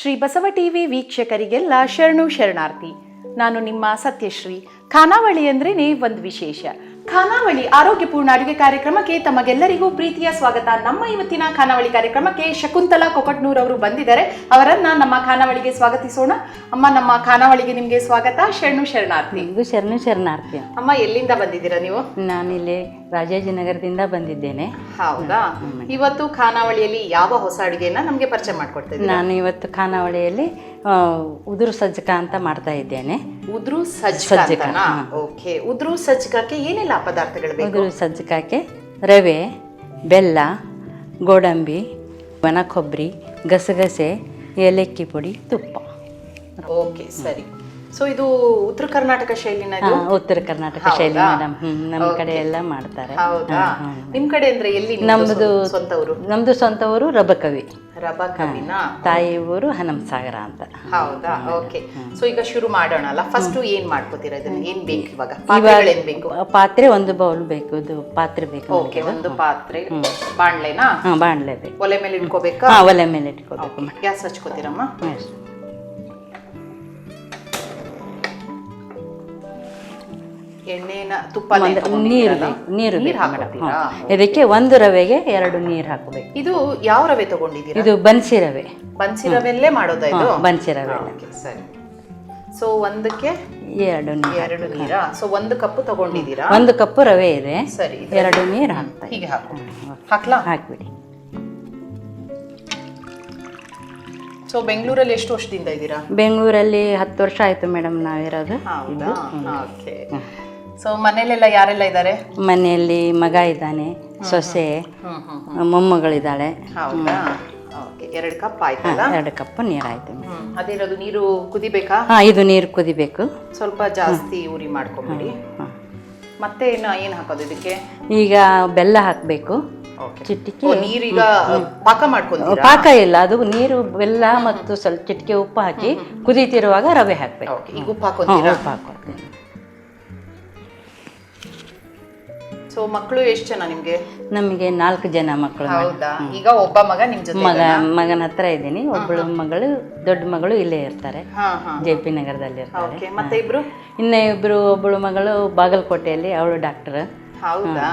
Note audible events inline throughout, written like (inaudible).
Shri Basava TV ವೀಕ್ಷಕರಿಗೆಲ್ಲ ಶರಣು ಶರಣಾರ್ಥಿ. ನಾನು ನಿಮ್ಮ ಸತ್ಯಶ್ರೀ. ಖಾನಾವಳಿ ಅಂದ್ರೇನೆ ಒಂದು ವಿಶೇಷ. ಖಾನಾವಳಿ ಆರೋಗ್ಯಪೂರ್ಣ ಅಡುಗೆ ಕಾರ್ಯಕ್ರಮಕ್ಕೆ ತಮಗೆಲ್ಲರಿಗೂ ಪ್ರೀತಿಯ ಸ್ವಾಗತ. ನಮ್ಮ ಇವತ್ತಿನ ಖಾನಾವಳಿ ಕಾರ್ಯಕ್ರಮಕ್ಕೆ ಶಕುಂತಲಾ ಕೊಕಟ್ನೂರ್ ಅವರು ಬಂದಿದ್ದಾರೆ. ಅವರನ್ನ ನಮ್ಮ ಖಾನಾವಳಿಗೆ ಸ್ವಾಗತಿಸೋಣ. ಅಮ್ಮ ನಮ್ಮ ಖಾನಾವಳಿಗೆ ನಿಮಗೆ ಸ್ವಾಗತ. ಶರಣು ಶರಣಾರ್ಥಿ. ನಿಮಗೂ ಶರಣು ಶರಣಾರ್ಥಿ ಅಮ್ಮ ಎಲ್ಲಿಂದ ಬಂದಿದ್ದೀರಾ ನೀವು? ನಾನಿಲ್ಲಿ ರಾಜಾಜಿನಗರದಿಂದ ಬಂದಿದ್ದೇನೆ. ಹೌದಾ? ಇವತ್ತು ಖಾನಾವಳಿಯಲ್ಲಿ ಯಾವ ಹೊಸ ಅಡುಗೆನ ನಮಗೆ ಪರಿಚಯ ಮಾಡ್ಕೊಡ್ತೇನೆ ನಾನು ಇವತ್ತು ಖಾನಾವಳಿಯಲ್ಲಿ ಉದುರು ಸಜ್ಜಕ ಅಂತ ಮಾಡ್ತಾ ಇದ್ದೇನೆ. ಉದುರು ಸಜ್ಜಕ? ಓಕೆ. ಉದುರು ಸಜ್ಜಕಕ್ಕೆ ಏನೆಲ್ಲ ಪದಾರ್ಥಗಳು ಬೇಕು? ಉದುರು ಸಜ್ಜಕಕ್ಕೆ ರವೆ ಬೆಲ್ಲ ಗೋಡಂಬಿ ಒಣ ಕೊಬ್ಬರಿ ಗಸಗಸೆ ಏಲಕ್ಕಿ ಪುಡಿ ತುಪ್ಪ. ಓಕೆ ಸರಿ. ಸೊ ಇದು ಉತ್ತರ ಕರ್ನಾಟಕ ಶೈಲಿನ ಹಾ, ಉತ್ತರ ಕರ್ನಾಟಕ ಶೈಲಿ? ಮೇಡಮ್ ನಮ್ಮ ಕಡೆ ಎಲ್ಲ ಮಾಡ್ತಾರೆ. ಹೌದಾ? ನಿಮ್ ಕಡೆ ಅಂದ್ರೆ ಎಲ್ಲಿ ನಿಮ್ದು ನಮ್ದು ಸ್ವ- ಸ್ವಂತ ಊರು ನಮ್ದು ಸ್ವಂತ ಊರು ರಬಕವಿ. ರಬಾ ಕವಿನ ತಾಯಿ ಊರು ಹನಮ್ ಸಾಗರ ಅಂತ. ಹೌದಾ? ಓಕೆ ಸೊ ಈಗ ಶುರು ಮಾಡೋಣ ಅಲ್ಲ? ಫಸ್ಟ್ ಏನ್ ಮಾಡ್ಕೋತೀರಾ ಇದನ್ನ? ಏನ್ ಬೇಕು ಇವಾಗ? ಪಾತ್ರೆಗಳೇನ್ ಬೇಕು? ಪಾತ್ರೆ ಒಂದು ಬೌಲ್ ಬೇಕು. ಇದು ಪಾತ್ರೆ ಬೇಕು ಓಕೆ ಒಂದು ಪಾತ್ರೆ. ಬಾಣ್ಲೆನಾ? ಹಾ ಬಾಣಲೆ ಬೇಕು. ಒಲೆ ಮೇಲೆ ಇಟ್ಕೋಬೇಕಾ? ಹಾ ಒಲೆ ಮೇಲೆ ಇಟ್ಕೋಬೇಕು. ಗ್ಯಾಸ್ ಹಚ್ಕೋತೀರಮ್ಮ? ಅಷ್ಟೇ. ಎಣ್ಣೆನ ತುಪ್ಪ ನೀರು ನೀರು ಇದಕ್ಕೆ ಒಂದು ರವೆಗೆ ಎರಡು ನೀರು ಹಾಕಬೇಕು. ಇದು ಯಾವ ರವೆ ತಗೊಂಡಿದ್ದೀರಾ? ಇದು ಬನ್ಸಿ ರವೆ. ಬನ್ಸಿ ರವೆಲ್ಲೇ ಮಾಡೋದಾ ಇದು? ಬನ್ಸಿ ರವೆ. ಸರಿ. ಸೊ ಒಂದಕ್ಕೆ ಎರಡು ನೀರು ಎರಡು ನೀರಾ? ಸೊ ಒಂದು ಕಪ್ ತಗೊಂಡಿದ್ದೀರಾ? ಒಂದು ಕಪ್ ರವೆ ಇದೆ. ಸರಿ ಎರಡು ನೀರು ಹಾಕ್ತಾ ಹೀಗೆ ಹಾಕು ಹಾಕ್ಲಾ? ಹಾಕ್ಬಿಡಿ. ಸೊ ಬೆಂಗಳೂರಲ್ಲಿ ಎಷ್ಟು ವರ್ಷದಿಂದ ಇದ್ದೀರಾ? ಬೆಂಗಳೂರಲ್ಲಿ ಹತ್ತು ವರ್ಷ ಆಯ್ತು ಮೇಡಮ್ ನಾವಿರೋದು. ಹೌದಾ? ಓಕೆ ಸೊ ಮನೇಲೆಲ್ಲ ಯಾರೆಲ್ಲ ಇದ್ದಾರೆ? ಮನೆಯಲ್ಲಿ ಮಗ ಇದ್ದಾನೆ ಸೊಸೆ ಮೊಮ್ಮಗಳಿದ್ದಾಳೆ. ಹೌದಾ? ಓಕೆ ಎರಡು ಕಪ್ ಆಯ್ತಲ್ಲ? ಎರಡು ಕಪ್ ನೀರು ಆಯ್ತು ಹ್ಮ್ ಅದಿರೋದು ನೀರು ಕುದಿಬೇಕಾ? ಹಾ ಇದು ನೀರು ಕುದಿಬೇಕು. ಸ್ವಲ್ಪ ಜಾಸ್ತಿ ಉರಿ ಮಾಡ್ಕೊಂಬಿಡಿ. ಮತ್ತೆ ಏನು ಏನು ಹಾಕೋದು ಇದಕ್ಕೆ? ಈಗ ಬೆಲ್ಲ ಹಾಕಬೇಕು. ಚಿಟಿಕೆ ನೀರೀಗ ಪಾಕ ಮಾಡ್ಕೊಂಡು ಪಾಕ ಇಲ್ಲ ಅದು ನೀರು ಬೆಲ್ಲ ಮತ್ತು ಸ್ವಲ್ಪ ಚಿಟಿಕೆ ಉಪ್ಪು ಹಾಕಿ ಕುದಿತಿರುವಾಗ ರವೆ ಹಾಕ್ಬೇಕು. ಈಗ ಉಪ್ಪು ಹಾಕೋದು ಉಪ್ಪು ಹಾಕೋದು ಸೊ ಮಕ್ಕಳು ಎಷ್ಟು ಜನ ನಿಮಗೆ? ನಮಗೆ ನಾಲ್ಕು ಜನ ಮಕ್ಕಳು ಹೌದಾ? ಈಗ ಒಬ್ಬ ಮಗ ನಿಮ್ ಜೊತೆ ಮಗ ಮಗನ ಹತ್ರ ಇದ್ದೀನಿ. ಒಬ್ಬಳು ಮಗಳು ದೊಡ್ಡ ಮಗಳು ಇಲ್ಲೇ ಇರ್ತಾರೆ. ಜೆ ಪಿ ನಗರದಲ್ಲಿ ಇರ್ತಾರೆ. ಮತ್ತೆ ಇಬ್ರು? ಇನ್ನ ಇಬ್ರು ಒಬ್ಬಳು ಮಗಳು ಬಾಗಲಕೋಟೆಯಲ್ಲಿ ಅವಳು ಡಾಕ್ಟರ್ ಹೌದಾ?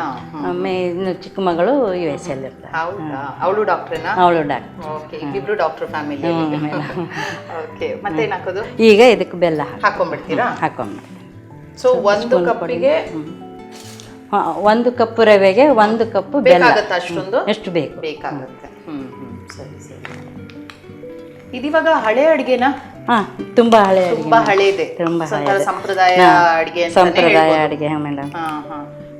ಆಮೇಲೆ ಇನ್ನು ಚಿಕ್ಕ ಮಗಳು ಯು ಎಸ್ ಅಲ್ಲಿ ಇರ್ತಾರೆ. ಹೌದಾ? ಅವಳು ಡಾಕ್ಟರ್ನಾ ಅವಳು ಡಾಕ್ಟರ್ ಓಕೆ ಇಬ್ರು ಡಾಕ್ಟರ್ ಫ್ಯಾಮಿಲಿ (laughs) ಓಕೆ ಮತ್ತೆ ಏನ್ ಹಾಕೋದು? ಈಗ ಇದಕ್ಕೆ ಬೆಲ್ಲ ಹಾಕಿ ಹಾಕೊಂಡ್ಬಿಡ್ತೀರಾ? ಹಾಕೊಂಡ್ಬಿಡ್ತೀವಿ. ಸೊ ಒಂದು ಕಪ್ಪಿಗೆ ಒಂದು ಕಪ್ ರವೆಗೆ ಒಂದು ಕಪ್ ಬೆಲ್ಲ. ಅಷ್ಟೊಂದು? ಎಷ್ಟು ಬೇಕು. ಬೇಕಾಗುತ್ತೆ. ಹ್ಮ್ ಹ್ಮ್ ಸರಿ ಸರಿ. ಇದಿವಾಗ ಹಳೆ ಅಡಿಗೆನಾ? ಹಾ ತುಂಬಾ ಹಳೆ ತುಂಬಾ ಹಳೆದೆ. ತುಂಬಾ. ಸಂಪ್ರದಾಯ ಅಡಿಗೆ ಸಂಪ್ರದಾಯ ಅಡಿಗೆ ಮೇಡಮ್.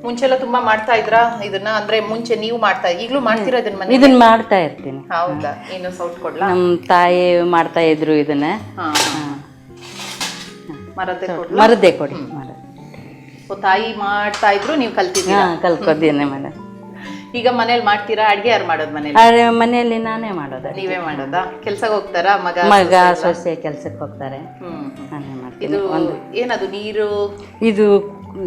ಮುಂಚೆ ಎಲ್ಲ ತುಂಬಾ ಮಾಡ್ತಾ ಇದ್ರಾ? ಇದನ್ನ ಅಂದ್ರೆ ಮುಂಚೆ ನೀವು ಮಾಡ್ತಾ ಈಗಲೂ ಮಾಡ್ತೀರಾ ಇದನ್ನ ಮನೆ ಇದನ್ನ ಮಾಡ್ತಾ ಇರ್ತೀನಿ. ಹೌದಾ? ಏನು ಸೌಟ್ ಕೊಡ್ಲಾ? ನಮ್ಮ ತಾಯಿ ಮಾಡ್ತಾ ಇದ್ರು ಇದನ್ನ. ಕೊಡಿ ಮರದ್ದೆ ಕೊಡ್ಲಾ? ಮರದ್ದೇ ಕೊಡಿ. ಓ, ತಾಯಿ ಮಾಡ್ತಾ ಇದ್ರು ನೀವು ಕಲ್ತಿದ್ದೀರಾ? ಹಾ ಮನೆ. ಮೇಡಮ್ ಈಗ ಮನೇಲಿ ಮಾಡ್ತೀರಾ? ಅಡ್ಗೆ ಯಾರು ಮಾಡೋದು ಮನೇಲಿ? ಆದ್ರೆ ಮನೆಯಲ್ಲಿ ನಾನೇ ಮಾಡೋದು ನೀವೇ ಮಾಡೋದಾ? ಕೆಲ್ಸಕ್ಕೆ ಹೋಗ್ತಾರಾ? ಮಗ ಮಗ ಸೊಸೆ ಕೆಲ್ಸಕ್ಕೆ ಹೋಗ್ತಾರೆ. ಹ್ಮ್ ನಾನೇ ಮಾಡ್ತೀನಿ. ಇದು ಏನದು ನೀರು? ಇದು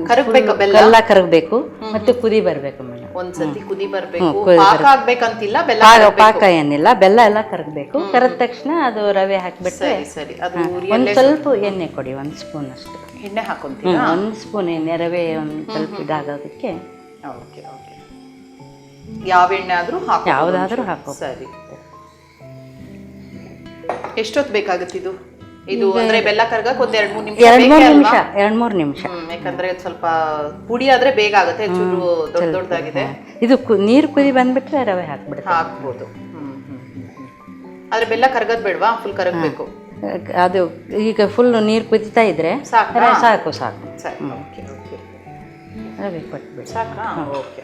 ಕರಗಬೇಕು ಬೆಲ್ಲ? ಬೆಲ್ಲ ಕರಗಬೇಕು ಮತ್ತೆ ಕುದಿ ಬರಬೇಕು ಮೇಡಮ್ ಒಂದ್ಸತಿ ಕುದಿ ಬರ್ಬೇಕು ಪಾಕ ಆಗ್ಬೇಕಂತಿಲ್ಲ ಬೆಲ್ಲ ಪಾಕ ಪಾಕ ಏನಿಲ್ಲ ಬೆಲ್ಲ ಎಲ್ಲ ಕರಗಬೇಕು ಕರೆದ ತಕ್ಷಣ ಅದು ರವೆ ಹಾಕ್ಬಿಟ್ಟು ಸರಿ ಸರಿ. ಅದು ಒಂದು ಸ್ವಲ್ಪ ಎಣ್ಣೆ ಕೊಡಿ ಒಂದು ಸ್ಪೂನ್ ಅಷ್ಟು. ಎಣ್ಣೆ ಹಾಕೊಂತೀರಾ? ಒಂದು ಸ್ಪೂನ್ ಎಣ್ಣೆ ರವೆ ಒಂದು ಸ್ವಲ್ಪ ಇದಾಗೋದಕ್ಕೆ. Okay okay. ಯಾವ ಎಣ್ಣೆ ಆದ್ರೂ ಹಾಕಿ ಯಾವುದಾದ್ರೂ ಹಾಕೋ ಸರಿ. ಎಷ್ಟೊತ್ತು ಬೇಕಾಗುತ್ತೆ ಇದು? ಇದು ಅಂದ್ರೆ ಬೆಲ್ಲ ಕರ್ಗಕ್ ಒಂದ್ ಎರಡ್ ಮೂರ್ ನಿಮಿಷ ಎರಡು ಮೂರು ಬೇಕೇ ನಿಮಿಷ ಅಲ್ವಾ? ಎರಡು ಮೂರು ನಿಮಿಷ. ಹ್ಮ್ ಯಾಕಂದ್ರೆ ಇದ್ ಸ್ವಲ್ಪ ಪುಡಿ ಆದ್ರೆ ಬೇಗ ಆಗುತ್ತೆ ಚೂರು ದೊಡ್ಡ ದೊಡ್ಡದಾಗಿದೆ. ಇದು ಕು- ನೀರು ಕುದಿ ಬಂದ್ಬಿಟ್ರೆ ರವೆ ಹಾಕ್ಬಿಡುತ್ತೆ ಹಾಕ್ಬೋದು. ಹ್ಮ್ ಹ್ಮ್ ಹ್ಮ್ ಹ್ಮ್. ಆದ್ರೆ ಬೆಲ್ಲ ಕರ್ಗದ್ ಬೇಡ್ವಾ? ಫುಲ್ ಕರಗ್ಬೇಕು. ಅದು ಈಗ ಫುಲ್ ನೀರು ಕುದಿತಾ ಇದ್ರೆ ಸಾಕಾ? ರ- ಸಾಕು ಸಾಕು. ಸರಿ ಓಕೆ ಓಕೆ. ರವೆ ಕೊಟ್ಬಿಡಿ. ಸಾಕಾ? ಓಕೆ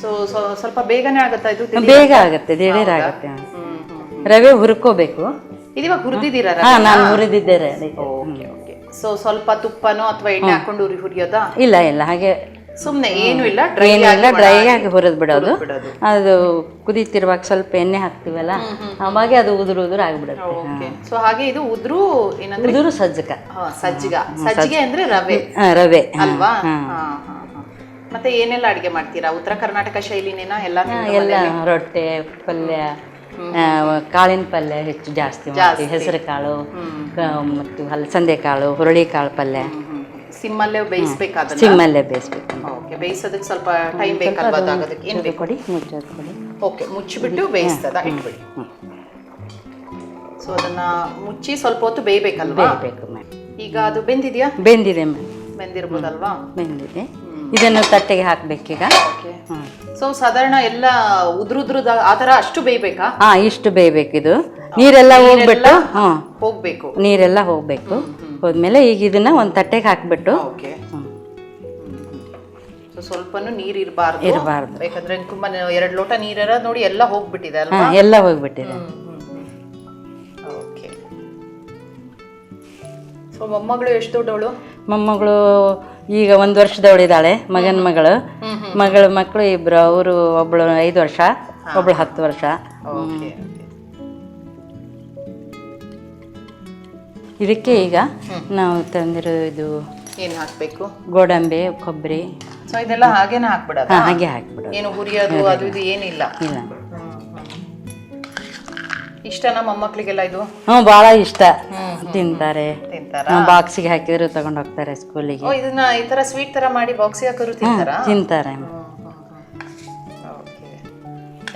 ಸೊ ಸ್ವಲ್ಪ ಬೇಗನೆ ಆಗುತ್ತಾ ಇದು ಬೇಗ ಆಗುತ್ತೆ ದಿಢೀರ್ ಆಗುತ್ತೆ. ರವೆ ಹುರ್ಕೋಬೇಕು. ಇದಿವಾಗ ಹುರಿದಿದ್ದೀರಾ ಹಾ ನಾನು ಹುರಿದಿದ್ದೆ ರೀ ಓಕೆ ಓಕೆ. ಸೊ ಸ್ವಲ್ಪ ತುಪ್ಪನೋ ಅಥವಾ ಎಣ್ಣೆ ಹಾಕೊಂಡು ಉರಿ ಹುರಿಯೋದಾ? ಇಲ್ಲ ಇಲ್ಲ ಹಾಗೆ ಸುಮ್ನೆ ಏನು ಇಲ್ಲ ಡ್ರೈ ಏನಿಲ್ಲ ಡ್ರೈ ಆಗಿ ಹುರಿದ್ ಬಿಡೋದು. ಬಿಡೋದು ಅದು ಕುದೀತಿರುವಾಗ ಸ್ವಲ್ಪ ಎಣ್ಣೆ ಹಾಕ್ತಿವಲ್ಲ ಅವಾಗ ಅದು ಉದುರು ಉದುರು ಆಗ್ಬಿಡುತ್ತೆ. ಓಕೆ. ಸೊ ಹಾಗೆ ಇದು ಉದ್ರು ಏನಂದ್ರೆ ಉದುರು ಸಜ್ಜಕ. ಹಾ, ಸಜ್ಜಿಗ. ಸಜ್ಜಿಗೆ ಅಂದ್ರೆ ರವೆ. ಆ, ರವೆ. ಅಲ್ವಾ? ಹಾ, ಹಾ, ಹಾ. ಮತ್ತೆ ಏನೆಲ್ಲ ಅಡಿಗೆ ಮಾಡ್ತೀರಾ? ಉತ್ತರ ಕರ್ನಾಟಕ ಶೈಲಿನೇನಾ? ಎಲ್ಲ ಎಲ್ಲ ರೊಟ್ಟೆ ಪಲ್ಯ ಕಾಳಿನ ಪಲ್ಯ ಹೆಚ್ಚು ಜಾಸ್ತಿ ಮಾಡ್ತೀವಿ. ಹೆಸರು ಕಾಳು ಮತ್ತು ಹಲಸಂದೆ ಕಾಳು ಹುರುಳಿ ಕಾಳು ಪಲ್ಯ. ಸಿಮ್ಮಲ್ಲೇ ಬೇಯಿಸ್ಬೇಕಾದ ಸಿಮ್ಮಲ್ಲೇ ಬೇಯಿಸ್ಬೇಕು. ಓಕೆ ಬೇಯಿಸೋದಕ್ಕೆ ಸ್ವಲ್ಪ ಟೈಮ್ ಬೇಕಲ್ವಾ ಆಗೋದಕ್ಕೆ ಏನ್ ಬೇಕು? ಕೊಡಿ ಮುಚ್ಚೋದು ಕೊಡಿ. ಓಕೆ ಮುಚ್ಚಿಬಿಟ್ಟು ಬೇಯಿಸ್ತದ ಇಟ್ಬಿಡಿ. ಸೊ ಅದನ್ನ ಮುಚ್ಚಿ ಸ್ವಲ್ಪ ಹೊತ್ತು ಬೇಯಬೇಕಲ್ವಾ? ಬೇಯಬೇಕು ಮ್ಯಾಮ್. ಈಗ ಅದು ಬೆಂದಿದೆಯಾ? ಬೆಂದಿದೆ ಮ್ಯಾಮ್. ಬೆಂದಿರ್ಬೋದಲ್ವಾ? ಬೆಂದಿದೆ. ಇದನ್ನು ತಟ್ಟೆಗೆ ಹಾಕ್ಬೇಕೀಗ. ಸೊ ಸಾಧಾರಣ ಎಲ್ಲ ಉದ್ರುದ್ರದ ಆ ಥರ ಅಷ್ಟು ಬೇಯ್ಬೇಕಾ? ಹಾ ಇಷ್ಟು ಬೇಯಬೇಕಿದು. ನೀರೆಲ್ಲ ಹೋಗ್ಬಿಟ್ಟು ಹ್ಞೂ ಹೋಗ್ಬೇಕು. ನೀರೆಲ್ಲ ಹೋಗ್ಬೇಕು. ಹೋದ್ಮೇಲೆ ಈಗ ಇದನ್ನ ಒಂದ್ ತಟ್ಟೆಗೆ ಹಾಕ್ಬಿಟ್ಟು ಓಕೆ. ಸ್ವಲ್ಪನೂ ನೀರು ಇರಬಾರ್ದು. ಇರ್ಬಾರ್ದು. ಯಾಕಂದ್ರೆ ತುಂಬಾ ಎರಡು ಲೋಟ ನೀರ ನೋಡಿ ಎಲ್ಲ ಹೋಗ್ಬಿಟ್ಟಿದೆ ಹಾ ಅಲ್ವಾ ಎಲ್ಲ ಹೋಗ್ಬಿಟ್ಟಿದೆ. ಓಕೆ. ಸೊ ಮೊಮ್ಮಗಳು ಎಷ್ಟು ದೊಡ್ಡವಳು? ಮೊಮ್ಮಗಳು ಈಗ ಒಂದು ವರ್ಷದವಳಿದ್ದಾಳೆ ಮಗನ ಮಗಳು. ಮಗಳ ಮಕ್ಕಳು ಇಬ್ರು ಅವರು ಒಬ್ಳು ಐದು ವರ್ಷ ಒಬ್ಳು ಹತ್ತು ವರ್ಷ. ಇದಕ್ಕೆ ಈಗ ನಾವು ತಂದಿರೋ ಇದು ಏನು ಹಾಕಬೇಕು? ಗೋಡಂಬಿ ಕೊಬ್ಬರಿ. ಸೊ ಇದೆಲ್ಲ ಹಾಗೇನೆ ಹಾಕ್ಬಿಡೋದು? ಹಾಗೆ ಹಾಕ್ಬಿಡೋದು. ಏನು ಹುರಿಯೋದು ಅದು ಇದು ಏನಿಲ್ಲ? ಇಲ್ಲ. ಇಷ್ಟನಾ ಮೊಮ್ಮಕ್ಳಿಗೆಲ್ಲ ಇದು? ಹ್ಞೂ ಭಾಳ ಇಷ್ಟ. ತಿಂತಾರೆ. ತಿಂತಾರ? ಬಾಕ್ಸಿಗೆ ಹಾಕಿದ್ರು ತಗೊಂಡು ಹೋಗ್ತಾರೆ ಸ್ಕೂಲಿಗೆ ಓ ಇದನ್ನ ಈ ತರ ಸ್ವೀಟ್ ತರ ಮಾಡಿ ಬಾಕ್ಸಿಗೆ ಹಾಕೋರು ತಿಂತಾರಾ? ತಿಂತಾರೆ. ಓಕೆ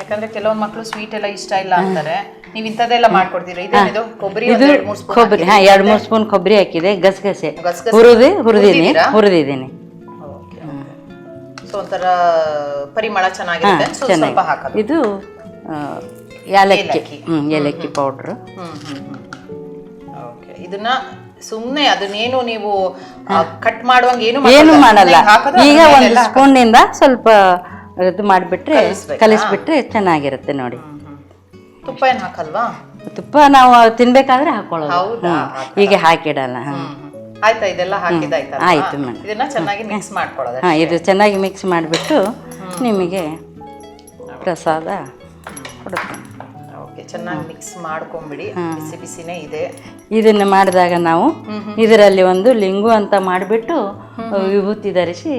ಯಾಕಂದ್ರೆ ಕೆಲವೊಂದು ಮಕ್ಕಳು ಸ್ವೀಟ್ ಎಲ್ಲ ಇಷ್ಟ ಇಲ್ಲ ಅಂತಾರೆ. ನೀವ್ ಇಂಥದ್ದೆಲ್ಲ ಮಾಡ್ಕೊಡ್ತೀರಾ? ಇದೇನಿದು ಕೊಬ್ಬರಿ ಒಂದ್ ಎರಡ್ ಮೂರ್ ಸ್ಪೂನ್ ಕೊಬ್ಬರಿ. ಹಾ ಎರಡು ಮೂರು ಸ್ಪೂನ್ ಕೊಬ್ಬರಿ ಹಾಕಿದೆ. ಗಸಗಸೆ. ಗಸಗಸೆ. ಹುರಿದು ಹುರ್ದಿದ್ದೀರಾ? ಹುರಿದಿದ್ದೀನಿ. ಓಕೆ ಸೊ ಒಂಥರ ಪರಿಮಳ ಚೆನ್ನಾಗಿರುತ್ತೆ. ಸೊ ಸ್ವಲ್ಪ ಹಾಕೋದು. ಇದು ಆ, ಏಲಕ್ಕಿ. ಹ್ಞೂ ಏಲಕ್ಕಿ ಪೌಡ್ರು ಓಕೆ ಇದನ್ನ ಸುಮ್ಮನೆ ಅದನ್ನೇನು ನೀವು ಕಟ್ ಮಾಡುವಂಗ ಏನು ಏನು ಮಾಡಲ್ಲ. ಈಗ ಒಂದು ಸ್ಪೂನ್ ಸ್ಪೂನಿಂದ ಸ್ವಲ್ಪ ಇದು ಮಾಡಿಬಿಟ್ರೆ? ಕಲಿಸ್ಬಿಟ್ರೆ ಚೆನ್ನಾಗಿರುತ್ತೆ ನೋಡಿ. ತುಪ್ಪ ಏನು ಹಾಕಲ್ವಾ? ತುಪ್ಪ ನಾವು ತಿನ್ಬೇಕಾದ್ರೆ ಹಾಕೊಳ್ಳೋದು. ಈಗ ಹಾಕಿಡಲ್ಲ. ಆಯ್ತಾ? ಇದೆಲ್ಲ ಹಾಕಿದಾಯ್ತಾ ಆಯ್ತು ಮೇಡಮ್. ಇದನ್ನ ಚೆನ್ನಾಗಿ ಮಿಕ್ಸ್ ಮಾಡ್ಕೊಳ್ಳೋದು ಹಾಂ ಇದು ಚೆನ್ನಾಗಿ ಮಿಕ್ಸ್ ಮಾಡಿಬಿಟ್ಟು ನಿಮಗೆ ಪ್ರಸಾದ ಕೊಡುತ್ತೇನೆ. ಓಕೆ ಚೆನ್ನಾಗಿ ಮಿಕ್ಸ್ ಮಾಡ್ಕೊಂಬಿಡಿ. ಬಿಸಿ ಬಿಸಿನೇ ಇದೆ. ಇದನ್ನು ಮಾಡಿದಾಗ ನಾವು ಇದರಲ್ಲಿ ಒಂದು ಲಿಂಗು ಅಂತ ಮಾಡಿಬಿಟ್ಟು ವಿಭೂತಿ ಧರಿಸಿ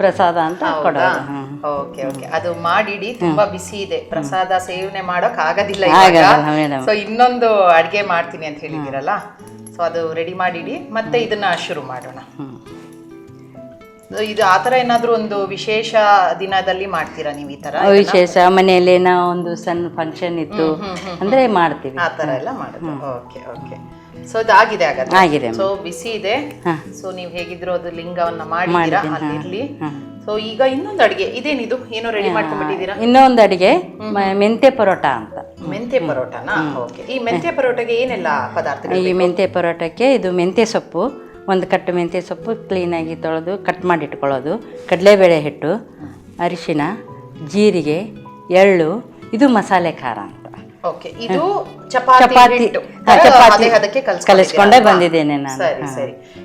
ಪ್ರಸಾದ ಅಂತ ಕೊಡೋದು. Okay okay. ಅದು ಮಾಡಿಡಿ ತುಂಬಾ ಬಿಸಿ ಇದೆ. ಪ್ರಸಾದ ಸೇವನೆ ಮಾಡೋಕ್ ಆಗೋದಿಲ್ಲ ಸೊ ಇನ್ನೊಂದು ಅಡಿಗೆ ಮಾಡ್ತೀನಿ ಅಂತ ಹೇಳಿದಿರಲ್ಲ ಸೊ ಅದು ರೆಡಿ ಮಾಡಿಡಿ. ಮತ್ತೆ ಇದನ್ನ ಶುರು ಮಾಡೋಣ. ಇದು ಆತರ ಏನಾದರೂ ಒಂದು ವಿಶೇಷ ದಿನದಲ್ಲಿ ಮಾಡ್ತೀರಾ ನೀವು ಈ ತರ ವಿಶೇಷ. ಮನೆಯಲ್ಲಿ ನಾವು ಒಂದು ಸಣ್ಣ ಫಂಕ್ಷನ್ ಇತ್ತು. ಅಂದ್ರೆ ಮಾಡ್ತೀವಿ. ಆ ತರ ಎಲ್ಲ ಮಾಡೋದು. Okay okay. ಸೊ ಅದಾಗಿದೆ ಹಾಗಾದ್ರೆ? ಆಗಿದೆ. ಸೊ ಬಿಸಿ ಇದೆ. ಸೊ ನೀವು ಹೇಗಿದ್ರು ಅದು ಲಿಂಗವನ್ನ ಮಾಡಿದ್ದೀರಾ? ಅಲ್ಲಿರ್ಲಿ. ಸೊ ಈಗ ಇನ್ನೊಂದು ಅಡಿಗೆ. ಇದೇನಿದು? ಏನೋ ರೆಡಿ ಮಾಡ್ಕೊಂಡ್ಬಿಟ್ಟಿದ್ದೀರಾ? ಇನ್ನೊಂದು ಅಡಿಗೆ. ಮೆಂತೆ ಪರೋಟ ಅಂತ. ಮೆಂತ್ಯ ಪರೋಟನಾ? ಓಕೆ. ಈ ಮೆಂತ್ಯ ಪರೋಟಗೆ ಏನೆಲ್ಲ ಪದಾರ್ಥಗಳು ಈ ಮೆಂತೆ ಪರೋಟಕ್ಕೆ ಇದು ಮೆಂತೆ ಸೊಪ್ಪು. ಒಂದು ಕಟ್ಟು ಮೆಂತ್ಯ ಸೊಪ್ಪು ಕ್ಲೀನಾಗಿ ತೊಳೆದು ಕಟ್ ಮಾಡಿ ಇಟ್ಕೊಳ್ಳೋದು ಕಡಲೆಬೇಳೆ ಹಿಟ್ಟು ಅರಿಶಿನ ಜೀರಿಗೆ ಎಳ್ಳು ಇದು ಮಸಾಲೆ ಖಾರ ಅಂತ. ಓಕೆ ಇದು ಚಪಾತಿ ಚಪಾತಿ ಕಲಿಸ್ಕೊಂಡೇ ಬಂದಿದ್ದೇನೆ ನಾನು.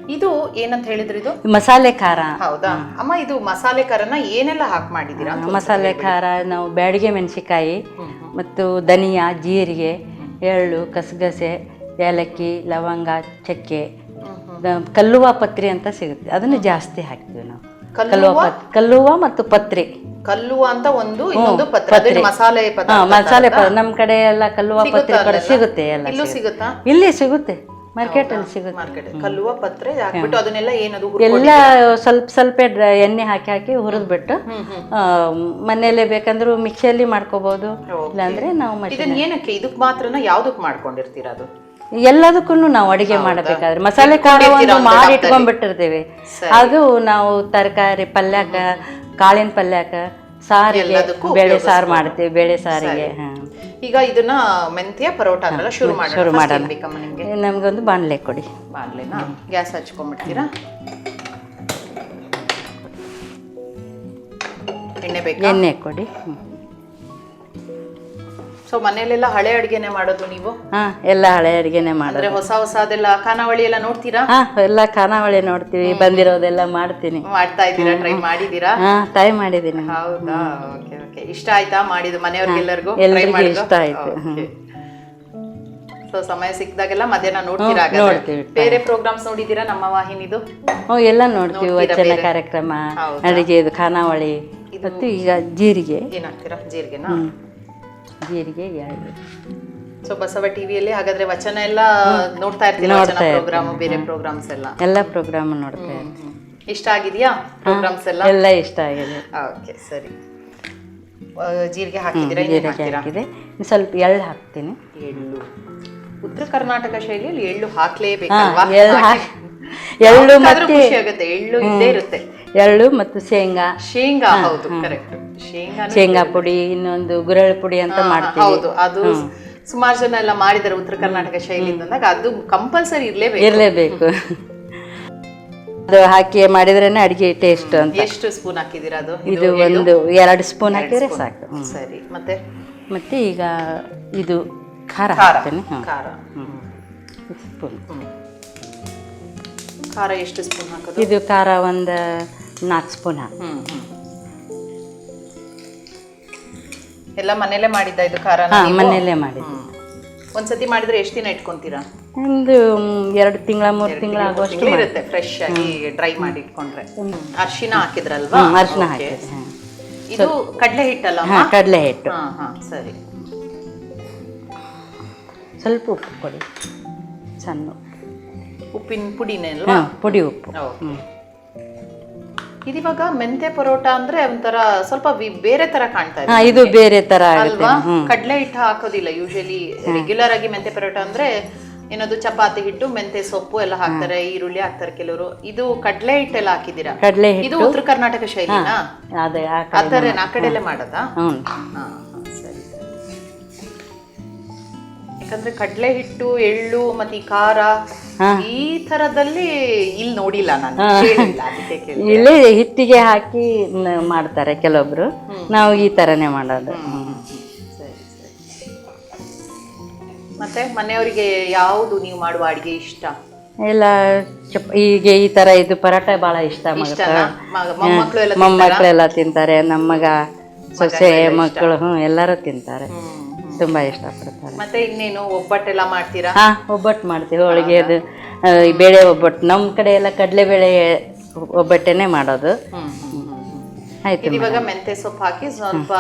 ಇದು ಏನಂತ ಹೇಳಿದ್ರಿ ಇದು? ಮಸಾಲೆ ಖಾರ. ಹೌದಾ? ಅಮ್ಮ ಇದು ಮಸಾಲೆ ಖಾರನ ಏನೆಲ್ಲ ಹಾಕಿ ಮಾಡಿದ್ದೀರಾ ಮಸಾಲೆ ಖಾರ ನಾವು ಬ್ಯಾಡಿಗೆ ಮೆಣಸಿಕಾಯಿ ಮತ್ತು ಧನಿಯಾ ಜೀರಿಗೆ ಎಳ್ಳು ಕಸಗಸೆ ಏಲಕ್ಕಿ ಲವಂಗ ಚಕ್ಕೆ ಕಲ್ಲುವ ಪತ್ರೆ ಅಂತ ಸಿಗುತ್ತೆ. ಅದನ್ನು ಜಾಸ್ತಿ ಹಾಕ್ತೀವಿ ನಾವು. ಕಲ್ಲುವ? ಕಲ್ಲುವ ಮತ್ತು ಪತ್ರೆ. ಕಲ್ಲುವ ಅಂತ ಒಂದು ಇನ್ನೊಂದು ಪತ್ರೆ. ಮಸಾಲೆ ಮಸಾಲೆ ನಮ್ಮ ಕಡೆ ಎಲ್ಲ ಕಲ್ಲುವ ಪತ್ರೆ ಕೂಡ ಸಿಗುತ್ತೆ ಎಲ್ಲ ಸಿಗುತ್ತೆ. ಇಲ್ಲಿ ಸಿಗುತ್ತೆ. ಮಾರ್ಕೆಟ್ ಅಲ್ಲಿ ಸಿಗುತ್ತೆ. ಕಲ್ಲುವ ಪತ್ರೆ ಹಾಕ್ಬಿಟ್ಟು ಅದನ್ನೆಲ್ಲ ಏನದು ಎಲ್ಲ ಸ್ವಲ್ಪ ಸ್ವಲ್ಪ ಎಣ್ಣೆ ಹಾಕಿ ಹಾಕಿ ಹುರಿದ್ಬಿಟ್ಟು ಬಿಟ್ಟು ಮನೆಯಲ್ಲೇ ಬೇಕಂದ್ರೂ ಮಿಕ್ಸಿಯಲ್ಲಿ ಮಾಡ್ಕೋಬಹುದು ಇಲ್ಲಾಂದ್ರೆ ನಾವು ಇದನ್ನ ಏನಕ್ಕೆ? ಇದಕ್ ಮಾತ್ರನ ಯಾವ್ದಕ್ ಮಾಡ್ಕೊಂಡಿರ್ತೀರಾ ಅದು? ಎಲ್ಲದಕ್ಕೂ ನಾವು ಅಡಿಗೆ ಮಾಡಬೇಕಾದ್ರೆ. ಮಸಾಲೆ ಖಾರ ಒಂದು ಮಾಡಿ ಇಟ್ಕೊಂಡ್ಬಿಟ್ಟಿರ್ತೀವಿ. ಅದು ನಾವು ತರಕಾರಿ ಪಲ್ಯಕ ಕಾಳಿನ ಪಲ್ಯಕ ಸಾರಿಗೆ ಬೇಳೆ ಸಾರು ಮಾಡ್ತೀವಿ ಬೇಳೆ ಸಾರಿಗೆ. ಈಗ ಇದನ್ನ ಮೆಂತ್ಯ ಪರೋಟ ಶುರು ಮಾಡಿ ಶುರು ಮಾಡೋಣ. ನಮ್ಗೊಂದು ಬಾಣಲೆ ಕೊಡಿ. ಬಾಣಲೆನ? ಗ್ಯಾಸ್ ಹಚ್ಕೊಂಡ್ಬಿಡ್ತೀರಾ? ಎಣ್ಣೆ ಬೇಕಾ? ಎಣ್ಣೆ ಕೊಡಿ. ಸೊ ಮನೆಯಲ್ಲೆಲ್ಲ ಹಳೆ ಅಡ್ಗೆನೆ ಮಾಡೋದು ನೀವು? ಹಾ ಎಲ್ಲ ಹಳೆ ಅಡಿಗೆನೆ ಮಾಡೋದು. ಅಂದ್ರೆ ಹೊಸ ಹೊಸದೆಲ್ಲ ಖಾನಾವಳಿ ಎಲ್ಲ ನೋಡ್ತೀರಾ? ಹಾ ಎಲ್ಲ ಖಾನಾವಳಿ ನೋಡ್ತೀವಿ ಬಂದಿರೋದೆಲ್ಲ ಮಾಡ್ತೀನಿ. ಮಾಡ್ತಾ ಇದ್ದೀರಾ ಟ್ರೈ ಮಾಡಿದೀರಾ ಹಾ ಟ್ರೈ ಮಾಡಿದೀನಿ ಹೌದಾ? Okay okay. ಇಷ್ಟ ಆಯ್ತಾ ಮಾಡಿದ್ದು ಮನೆಯವ್ರಿಗೆಲ್ಲರಿಗೂ? ಎಲ್ರಿಗೂ ಇಷ್ಟ ಆಯ್ತು. ಸೊ ಸಮಯ ಸಿಕ್ಕಿದಾಗೆಲ್ಲ ಮಧ್ಯಾಹ್ನ ನೋಡ್ತೀರಾ ಹಾಗಾದ್ರೆ? ನೋಡ್ತೀವಿ. ಬೇರೆ ಪ್ರೋಗ್ರಾಮ್ಸ್ ನೋಡಿದೀರಾ ನಮ್ಮ ವಾಹಿನಿದು? ಹ್ಞೂ ಎಲ್ಲ ನೋಡ್ತೀವಿ ವಚನ ಕಾರ್ಯಕ್ರಮ ಹೌದಾ? ಅಡಿಗೆ ಇದು ಖಾನಾವಳಿ ಮತ್ತು ಈಗ ಜೀರಿಗೆ. ಏನಾಗ್ತೀರಾ ಜೀರಿಗೆನಾ? ಜೀರಿಗೆ ಎರಡು ಸೊ ಬಸವ ಟಿವಿಯಲ್ಲಿ ಹಾಗಾದ್ರೆ ವಚನ ಎಲ್ಲ ನೋಡ್ತಾ ಇರ್ತೀರಾ? ವಚನ ಪ್ರೋಗ್ರಾಮ್ ಬೇರೆ ಪ್ರೋಗ್ರಾಮ್ಸ್ ಎಲ್ಲ? ಎಲ್ಲ ಪ್ರೋಗ್ರಾಮ್ ನೋಡ್ತಾ ಇರ್ತೀನಿ. ಇಷ್ಟ ಆಗಿದೆಯಾ ಪ್ರೋಗ್ರಾಮ್ಸ್ ಎಲ್ಲ? ಎಲ್ಲ ಇಷ್ಟ ಆಗಿದೆ. ಓಕೆ ಸರಿ. ಜೀರಿಗೆ ಹಾಕಿದ್ದೀರಾ? ಇನ್ನೇನ್ ಜೀರಿಗೆ ಹಾಕಿದೆ. ಸ್ವಲ್ಪ ಎಳ್ಳು ಹಾಕ್ತೀನಿ. ಎಳ್ಳು. ಉತ್ತರ ಕರ್ನಾಟಕ ಶೈಲಿಯಲ್ಲಿ ಎಳ್ಳು ಹಾಕ್ಲೇಬೇಕು ಹಾಕ್ಲೇಬೇಕಲ್ವಾ ಎಳ್ಳು ಮತ್ತೆ ಖುಷಿ ಆಗುತ್ತೆ. ಎಳ್ಳು ಇದ್ದೇ ಇರುತ್ತೆ. ಎಳ್ಳು ಮತ್ತು ಶೇಂಗಾ. ಶೇಂಗಾ ಹೌದು ಕರೆಕ್ಟ್ ಶೇಂಗಾ ಶೇಂಗಾ. ಪುಡಿ ಇನ್ನೊಂದು ಗುರಳ್ ಪುಡಿ ಅಂತ ಮಾಡ್ತೀವಿ. ಹೌದು ಅದು ಸುಮಾರು ಜನ ಎಲ್ಲ ಮಾಡಿದ್ದಾರೆ ಉತ್ತರ ಕರ್ನಾಟಕ ಶೈಲಿ ಅಂದಾಗ ಅದು ಕಂಪಲ್ಸರಿ ಇರಲೇಬೇಕು. ಇರಲೇಬೇಕು. ಅದು ಹಾಕಿ ಮಾಡಿದ್ರೇನೆ ಅಡಿಗೆ ಟೇಸ್ಟ್ ಅಂತ. ಎಷ್ಟು ಸ್ಪೂನ್ ಹಾಕಿದ್ದೀರಾ ಅದು? ಇದು ಒಂದು ಎರಡು ಸ್ಪೂನ್ ಹಾಕಿದ್ರೆ ಸಾಕು. ಸರಿ ಮತ್ತೆ? ಮತ್ತೆ ಈಗ ಇದು ಖಾರ ಹಾಕ್ತೀನಿ. ಖಾರ. ಸ್ಪೂನ್. ಖಾರ ಎಷ್ಟು ಸ್ಪೂನ್ ಹಾಕೋದು? ಇದು ಖಾರ ಒಂದು ನಾಲ್ಕು ಸ್ಪೂನ್ ಎಲ್ಲ ಮನೆಯಲ್ಲೇ ಮಾಡಿದ್ದ ಇದು ಖಾರ ಹಾಂ ಮನೆಯಲ್ಲೇ ಮಾಡಿದ್ದು. ಒಂದ್ಸತಿ ಮಾಡಿದ್ರೆ ಎಷ್ಟು ದಿನ ಇಟ್ಕೊಂತೀರಾ? ಒಂದು ಎರಡು ತಿಂಗಳ ಮೂರು ತಿಂಗಳ ಆಗುವಷ್ಟು ಇರುತ್ತೆ ಫ್ರೆಶ್ ಆಗಿ ಡ್ರೈ ಮಾಡಿ ಇಟ್ಕೊಂಡ್ರೆ. ಅರ್ಶಿನ ಹಾಕಿದ್ರಲ್ವಾ? ಅರ್ಶಿನ Okay. ಇದು ಕಡಲೆ ಹಿಟ್ಟಲ್ಲ ಹಾಂ ಕಡಲೆ ಹಿಟ್ಟು. ಹಾ ಹಾ ಸರಿ. ಸ್ವಲ್ಪ ಉಪ್ಪು ಕೊಡಿ ಸಣ್ಣ. ಉಪ್ಪಿನ ಪುಡಿನೇ ಅಲ್ವಾ ಪುಡಿ ಉಪ್ಪು. ಇದಿವಾಗ ಮೆಂತೆ ಪರೋಟ ಅಂದ್ರೆ ಒಂಥರ ಸ್ವಲ್ಪ ಬೇರೆ ತರ ಕಾಣ್ತಾ ಇದೆ ಇದು ಬೇರೆ ತರ ಆಗುತ್ತೆ. ಅಲ್ವಾ? ಕಡಲೆ ಹಿಟ್ಟು ಹಾಕೋದಿಲ್ಲ. ಯೂಶಲಿ ರೆಗ್ಯುಲರ್ ಆಗಿ ಮೆಂತೆ ಪರೋಟ ಅಂದ್ರೆ ಏನದು ಚಪಾತಿ ಹಿಟ್ಟು ಮೆಂತೆ ಸೊಪ್ಪು ಎಲ್ಲ ಹಾಕ್ತಾರೆ ಈರುಳ್ಳಿ ಹಾಕ್ತಾರೆ ಕೆಲವರು. ಇದು ಕಡಲೆ ಹಿಟ್ಟೆಲ್ಲ ಹಾಕಿದ್ದೀರಾ? ಕಡಲೆ ಇದು ಉತ್ತರ ಕರ್ನಾಟಕ ಶೈಲಿನಾ? ಅದೇ ಆ ತರನೇ ಕಡೆ ಥರ ಆ ಕಡೆಯಲ್ಲೇ ಮಾಡೋದಾ? ಸರಿ. ಯಾಕಂದ್ರೆ ಕಡಲೆ ಹಿಟ್ಟು ಎಳ್ಳು ಮತ್ತೆ ಈ ಖಾರ. ಈ ತರದಲ್ಲಿ ಇಲ್ಲಿ ನೋಡಿಲ್ಲ ನಾನು. ಕೇಳಿಲ್ಲ ಅದಕ್ಕೆ ಕೇಳಿ ಇಲ್ಲಿ ಹಿಟ್ಟಿಗೆ ಹಾಕಿ ನ- ಮಾಡ್ತಾರೆ ಕೆಲವೊಬ್ರು. ನಾವು ಈ ತರನೇ ಮಾಡೋದು. ಸರಿ ಸರಿ. ಮತ್ತೆ ಮನೆಯವರಿಗೆ ಯಾವುದು ನೀವು ಮಾಡುವ ಅಡಿಗೆ ಇಷ್ಟ? ಎಲ್ಲ ಚಪ್ ಹೀಗೆ ಈ ತರ ಇದು ಪರಾಟ ಬಹಳ ಇಷ್ಟ ಮಗ. ಇಷ್ಟನಾ? ಮ- ಮೊಮ್ಮಕ್ಳು ಎಲ್ಲ ಮೊಮ್ಮಕ್ಕಳೆಲ್ಲ ತಿಂತಾರೆ ನಮ್ಮಗ ಮಗ ಸೊಸೆ ಮಕ್ಕಳು ಹ್ಞೂ ಎಲ್ಲರೂ ತಿಂತಾರೆ. ಹ್ಮ್. ತುಂಬ ಇಷ್ಟಪಡ್ತಾರೆ. ಮತ್ತೆ ಇನ್ನೇನು ಒಬ್ಬಟ್ಟೆಲ್ಲ ಮಾಡ್ತೀರಾ? ಹಾಂ ಒಬ್ಬಟ್ಟು ಮಾಡ್ತೀವಿ. ಹೋಳಿಗೆ ಅದು ಈ ಬೇಳೆ ಒಬ್ಬಟ್ಟು. ನಮ್ಮ ಕಡೆ ಎಲ್ಲ ಕಡಲೆಬೇಳೆ ಒಬ್ಬಟ್ಟೆನೆ ಮಾಡೋದು. ಆಯ್ತು ಇವಾಗ ಮೆಂತೆ ಸೊಪ್ಪು ಹಾಕಿ ಸ್ವಲ್ಪ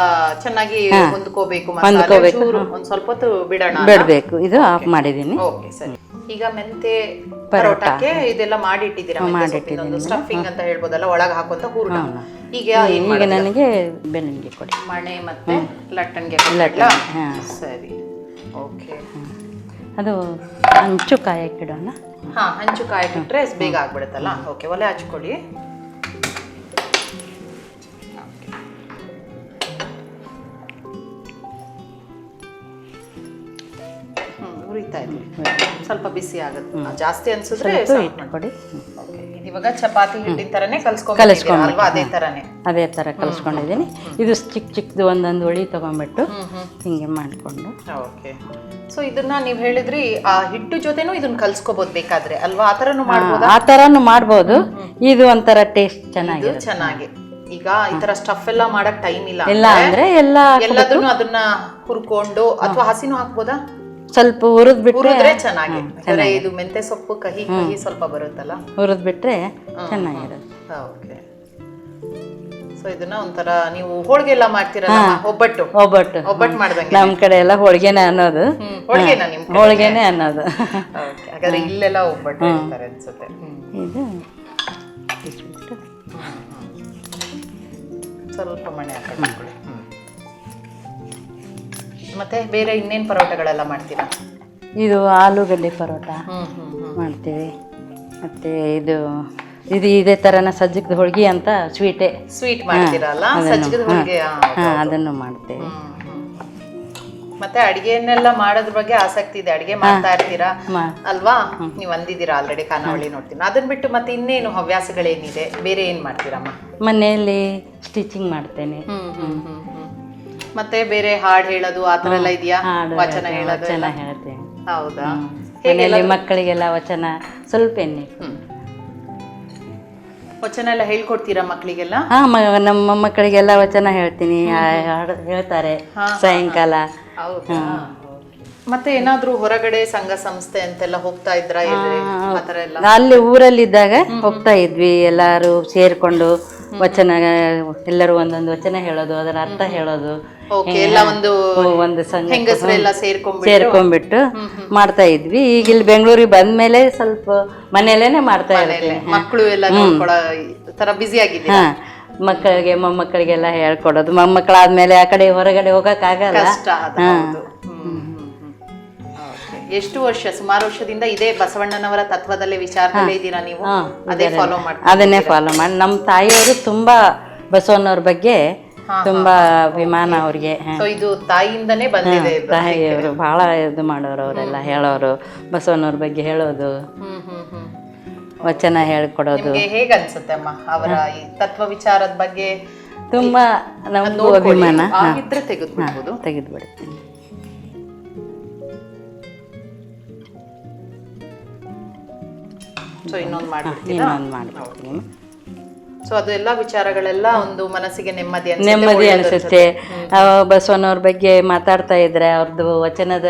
ಚೆನ್ನಾಗಿ ಹೊಂದ್ಕೋಬೇಕು ಮಸಾಲೆ. ಚೂರು ಒಂದ್ ಸ್ವಲ್ಪ ಹೊತ್ತು ಬಿಡೋಣ ಬಿಡಬೇಕು. ಇದು ಆಫ್ ಮಾಡಿದ್ದೀನಿ ಓಕೆ ಸರಿ. ಈಗ ಮೆಂತೆ ಪರೋಟಕ್ಕೆ ಇದೆಲ್ಲ ಮಾಡಿಟ್ಟಿದ್ದೀರಾ? ಒಂದು ಸ್ಟಫಿಂಗ್ ಅಂತ ಹೇಳ್ಬೋದಲ್ಲ ಒಳಗೆ ಹಾಕುವಂತ ಹೂರ್ಣ ಈಗ ಈಗ? ನನಗೆ ಬೆನ್ನಿಗೆ ಕೊಡಿ. ಮಣೆ ಮತ್ತೆ ಲಟ್ಟಣ್ಗೆ ಲಟ್ಟಣ. ಸರಿ. ಓಕೆ. ಅದು ಹಂಚು ಕಾಯಕ್ಕಿಡೋಣ ಹಾಂ ಹಂಚು ಕಾಯಕ್ಕಿಟ್ರೆ ಬೇಗ ಆಗ್ಬಿಡುತ್ತಲ್ಲ? ಓಕೆ ಒಲೆ ಹಚ್ಕೊಳ್ಳಿ. ಸ್ವಲ್ಪ ಬಿಸಿ ಆಗುತ್ತೆ. ಜಾಸ್ತಿ ಅನ್ಸಿದ್ರೆ ಕೊಡಿ. ಇವಾಗ ಚಪಾತಿ ಹಿಟ್ಟಿನ ತರನೇ ಕಲ್ಸ್ಕೊಂಡು ಅದೇ ತರನೇ. ಅದೇ ತರ ಕಲಿಸ್ಕೊಂಡಿದ್ದೀನಿ ಇದು ಚಿಕ್ಕ ಚಿಕ್ಕದು ಒಂದೊಂದು ಒಳಿ ತಗೊಂಡ್ಬಿಟ್ಟು ಹಿಂಗೆ ಮಾಡಿಕೊಂಡು. ಓಕೆ ಸೊ ಇದನ್ನ ನೀವು ಹೇಳಿದ್ರಿ ಆ ಹಿಟ್ಟು ಜೊತೆನೂ ಇದನ್ನ ಕಲ್ಸ್ಕೊಬೋದು ಬೇಕಾದ್ರೆ. ಅಲ್ವಾ? ಆ ಥರನೂ ಮಾಡ್ಬೋದು? ಆ ಥರನೂ ಮಾಡ್ಬೋದು. ಇದು ಒಂಥರ ಟೇಸ್ಟ್ ಚೆನ್ನಾಗಿ ಚೆನ್ನಾಗಿ. ಈಗ ಈ ತರ ಸ್ಟಫ್ ಎಲ್ಲ ಮಾಡಕ್ ಟೈಮ್ ಇಲ್ಲ ಇಲ್ಲ ಅಂದ್ರೆ ಎಲ್ಲ ಎಲ್ಲದನ್ನು ಅದನ್ನ ಹುರ್ಕೊಂಡು ಅಥವಾ ಹಸಿನೂ ಹಾಕ್ಬೋದಾ? ಸ್ವಲ್ಪ ಹುರಿದ್ಬಿಟ್ರೆ ಹುರಿದ್ರೆ ಚೆನ್ನಾಗಿ. ಯಾಕಂದ್ರೆ ಇದು ಮೆಂತೆ ಸೊಪ್ಪು ಕಹಿ ಕಹಿ ಸ್ವಲ್ಪ ಬರುತ್ತಲ್ಲ? ಹುರಿದ್ಬಿಟ್ರೆ ಚೆನ್ನಾಗಿರುತ್ತೆ. ಓಕೆ. ಸೊ ಇದನ್ನ ಒಂಥರ ನೀವು ಹೋಳಿಗೆ ಎಲ್ಲ ಮಾಡ್ತೀರಲ್ಲ ಒಬ್ಬಟ್ಟು? ಒಬ್ಬಟ್ಟು. ಒಬ್ಬಟ್ಟು ಮಾಡ್ದಂಗೆ ನಮ್ಮ ಕಡೆ ಎಲ್ಲ ಹೋಳಿಗೆನೆ ಅನ್ನೋದು. ಹೋಳಿಗೆನ ನಿಮ್? ಹೋಳಿಗೆನೆ ಅನ್ನೋದು. ಹಾಗಾದ್ರೆ ಇಲ್ಲೆಲ್ಲ ಒಬ್ಬಟ್ಟು ಹೇಳ್ತಾರೆ ಅನ್ಸುತ್ತೆ. ಇದು ಸ್ವಲ್ಪ ಮಣೆ ಹಾಕೊಳ್ಳಿ ಮತ್ತೆ ಬೇರೆ ಇನ್ನೇನು ಪರೋಟಗಳೆಲ್ಲ ಮಾಡ್ತೀರಾ? ಇದು ಆಲೂಗಡ್ಡೆ ಪರೋಟ ಮಾಡ್ತೀವಿ. ಮತ್ತು ಇದು ಇದು ಇದೇ ಥರನ ಸಜ್ಜಕದ ಹೋಳಿಗೆ ಅಂತ ಸ್ವೀಟೇ. ಸ್ವೀಟ್ ಮಾಡ್ತೀರಲ್ಲ ಹೋಳಿಗೆ ಹಾಂ. ಅದನ್ನು ಮಾಡ್ತೇವೆ. ಮತ್ತೆ ಅಡಿಗೆನೆಲ್ಲ ಮಾಡೋದ್ರ ಬಗ್ಗೆ ಆಸಕ್ತಿ ಇದೆ. ಅಡಿಗೆ ಮಾಡ್ತಾ ಇರ್ತೀರಾ? ಅಲ್ವಾ? ನೀವು ಅಂದಿದ್ದೀರಾ ಆಲ್ರೆಡಿ ಖಾನಾವಳಿ ನೋಡ್ತೀನಿ. ಅದನ್ನ ಬಿಟ್ಟು ಮತ್ತೆ ಇನ್ನೇನು ಹವ್ಯಾಸಗಳೇನಿದೆ? ಬೇರೆ ಏನ್ ಮಾಡ್ತೀರಮ್ಮ? ಮನೆಯಲ್ಲಿ ಸ್ಟಿಚಿಂಗ್ ಮಾಡ್ತೇನೆ. ಮತ್ತೆ ಬೇರೆ ಹಾಡ್ ಹೇಳೋದು ಆ ಥರ ಎಲ್ಲ ಇದೆಯಾ? ಹಾಡು ವಚನ ಹೇಳೋದು ವಚನ ಎಲ್ಲ? ಹೇಳ್ತೇನೆ ಹೌದಾ? ಮನೆಯಲ್ಲಿ ಮಕ್ಕಳಿಗೆಲ್ಲ ವಚನ ಸ್ವಲ್ಪ ಎಣ್ಣೆ. ವಚನ ಎಲ್ಲ ಹೇಳ್ಕೊಡ್ತೀರಾ ಮಕ್ಕಳಿಗೆಲ್ಲ? ಹಾ ಮ ನಮ್ಮ ಮಕ್ಕಳಿಗೆಲ್ಲ ವಚನ ಹೇಳ್ತೀನಿ. ಹಾಡು ಹೇಳ್ತಾರೆ. ಸಾಯಂಕಾಲ. ಹೌದಾ? ಮತ್ತೆ ಏನಾದ್ರೂ ಹೊರಗಡೆ ಸಂಘ ಸಂಸ್ಥೆ ಅಂತೆಲ್ಲ ಹೋಗ್ತಾ ಇದ್ರಾ ಎಲ್ಲಿ? ಆ ಥರ ಎಲ್ಲ? ಅಲ್ಲಿ ಊರಲ್ಲಿದ್ದಾಗ ಹೋಗ್ತಾ ಇದ್ವಿ ಎಲ್ಲಾರು ಸೇರ್ಕೊಂಡು. ವಚನ ಎಲ್ಲರೂ ಒಂದೊಂದು ವಚನ ಹೇಳೋದು ಅದರ ಅರ್ಥ ಹೇಳೋದು. ಒಂದು ಒಂದು ಸೇರ್ಕೊಂಡ್ಬಿಟ್ಟು ಮಾಡ್ತಾ ಇದ್ವಿ. ಈಗ ಇಲ್ಲಿ ಬೆಂಗಳೂರಿಗೆ ಬಂದ್ಮೇಲೆ ಸ್ವಲ್ಪ ಮನೆಯಲ್ಲೇನೆ ಮಾಡ್ತಾ ಇರ್ತೀನಿ. ಮಕ್ಕಳು ಎಲ್ಲ ತರ ಬ್ಯುಸಿ ಆಗಿದೆ ಹಾ. ಮಕ್ಕಳಿಗೆ ಮೊಮ್ಮಕ್ಕಳಿಗೆಲ್ಲ ಹೇಳ್ಕೊಡೋದು. ಮೊಮ್ಮಕ್ಕಳಾದ್ಮೇಲೆ ಆ ಕಡೆ ಹೊರಗಡೆ ಹೋಗಕ್ಕಾಗಲ್ಲ. ಎಷ್ಟು ವರ್ಷ ಸುಮಾರು ವರ್ಷದಿಂದ ಇದೇ ಬಸವಣ್ಣನವರ ತತ್ವದಲ್ಲೇ ವಿಚಾರದಲ್ಲೇ ಇದ್ದೀರಾ ನೀವು? ಹಾ, ಅದೇ ಫಾಲೋ ಮಾಡಿ ಅದನ್ನೇ ಫಾಲೋ ಮಾಡಿ ನಮ್ಮ ತಾಯಿಯವರು ತುಂಬಾ ಬಸವಣ್ಣವ್ರ ಬಗ್ಗೆ ತುಂಬಾ ಅಭಿಮಾನ ಅವ್ರಿಗೆ ಹಾ. ಸೊ ಇದು ತಾಯಿಯಿಂದನೇ ಬಂದಿದೆ ಇದು. ತಾಯಿಯವರು ಬಹಳ ಇದು ಮಾಡೋರು ಅವರೆಲ್ಲ ಹೇಳೋರು ಬಸವಣ್ಣವ್ರ ಬಗ್ಗೆ ಹೇಳೋದು ಹ್ಮ್ ಹ್ಮ್ ಹ್ಮ್. ವಚನ ಹೇಳ್ಕೊಡೋದು. ನಿಮ್ಗೆ ಹೇಗ ಅನ್ಸುತ್ತೆ ಅಮ್ಮ ಅವರ ಈ ತತ್ವ ವಿಚಾರದ ಬಗ್ಗೆ? ತುಂಬಾ ನಮಗೂ ಅಭಿಮಾನ. ಆಗಿದ್ರೆ ತೆಗೆದ್ಬಿಡ್ಬೋದು. ತೆಗೆದು ಬಿಡ್ತೀನಿ ಸೊ ಇನ್ನೊಂದು ಮಾಡ್ಬಿಡ್ತೀರಾ? ಇನ್ನೊಂದು ಮಾಡ್ಬಿಡ್ತೀನಿ. ಸೊ ಅದೆಲ್ಲ ವಿಚಾರಗಳೆಲ್ಲ ಒಂದು ಮನಸ್ಸಿಗೆ ನೆಮ್ಮದಿ ಅನ್ಸುತ್ತೆ ನೆಮ್ಮದಿ ಅನಿಸುತ್ತೆ. ಬಸವನವ್ರ ಬಗ್ಗೆ ಮಾತಾಡ್ತಾ ಇದ್ರೆ ಅವ್ರದ್ದು ವಚನದ